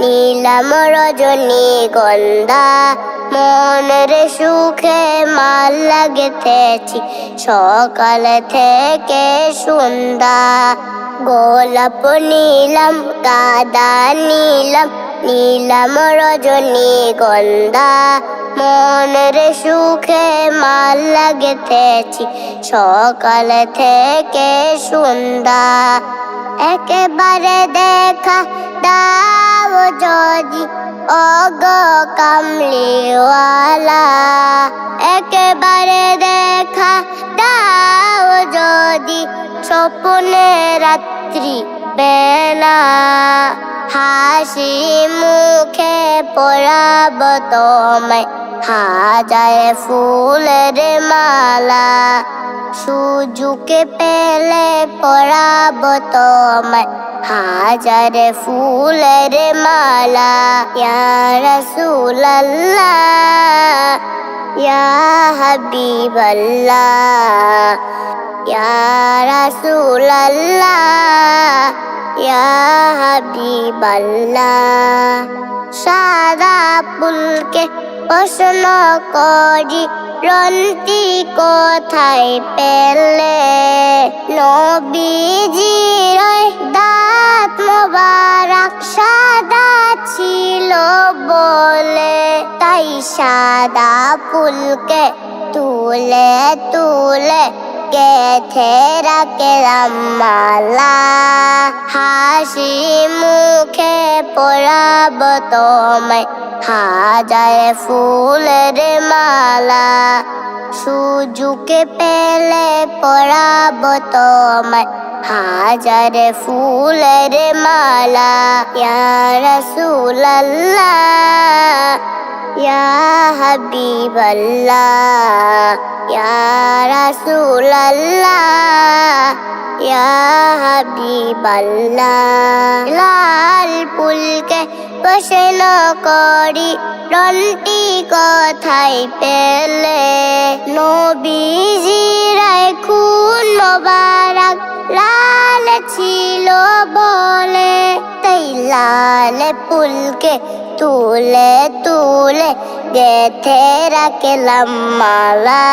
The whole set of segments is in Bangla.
নীলম রজনী গন্ধা, মনের সুখে মাল লাগতেছি, সকাল থেকে সন্ধ্যা। গোলাপ নীলম, গাদা নীলম নীলম রজনী গন্ধা, মনের সুখে মাল লাগতেছি, সকাল থেকে সন্ধ্যা। একেবারে দেখা দাও যদি অগ কামলিওয়ালা একেবারে দেখা দাও যদি স্বপ্নে রাত্রি বেলা হাসি মুখে পড়াব তোমায় হাজার ফুলের মালা। সুযোগে পেলে পড়াব তোমায়। হাজার ফুলের মালা রাসূলাল্লাহ, ইয়া হাবিবাল্লাহ রাসূলাল্লাহ, ইয়া হাবিবাল্লাহ। সাদা ফুলকে প্রশ্ন করি রন্তি কোথায় পেলে? নবীজির দাঁত মোবারক সাদা ছিল বলে তাই সাদা ফুলকে তুলে তুলে গেথে রাখলাম মালা হাসি মুখে পড়াব তোমায়। হাজার ফুলের মালা। সুযোগে পেলে পড়াব তোমায়। হাজার ফুলের মালা। ইয়া রাসূলাল্লাহ। ইয়া হাবিবাল্লাহ ইয়া রাসূলাল্লাহ ইয়া হাবিবাল্লাহ লাল ফুলকে প্রশ্ন করি, রন্টি কোথায় পেলে? নবীজিরাই খুন মোবারক লাল ছিল বলে, তাই লাল ফুলকে তুলে তুলে গেথে রাখলাম মালা।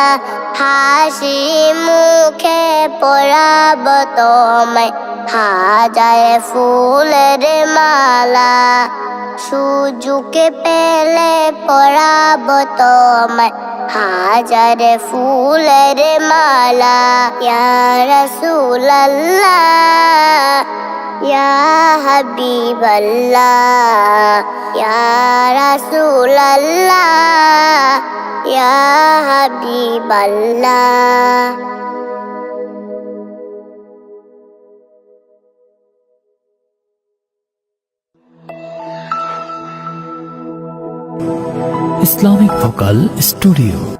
হাসি মুখে পড়াব তোমায়। হাজার ফুলের মালা। সুযোগে পেলে পড়াব তোমায়। হাজার ফুলের মালা। ইয়া রাসূলাল্লাহ। ইয়া হাবিবাল্লাহ ইয়া রাসূলাল্লাহ ইয়া হাবিবাল্লাহ ইসলামিক ভোকাল স্টুডিও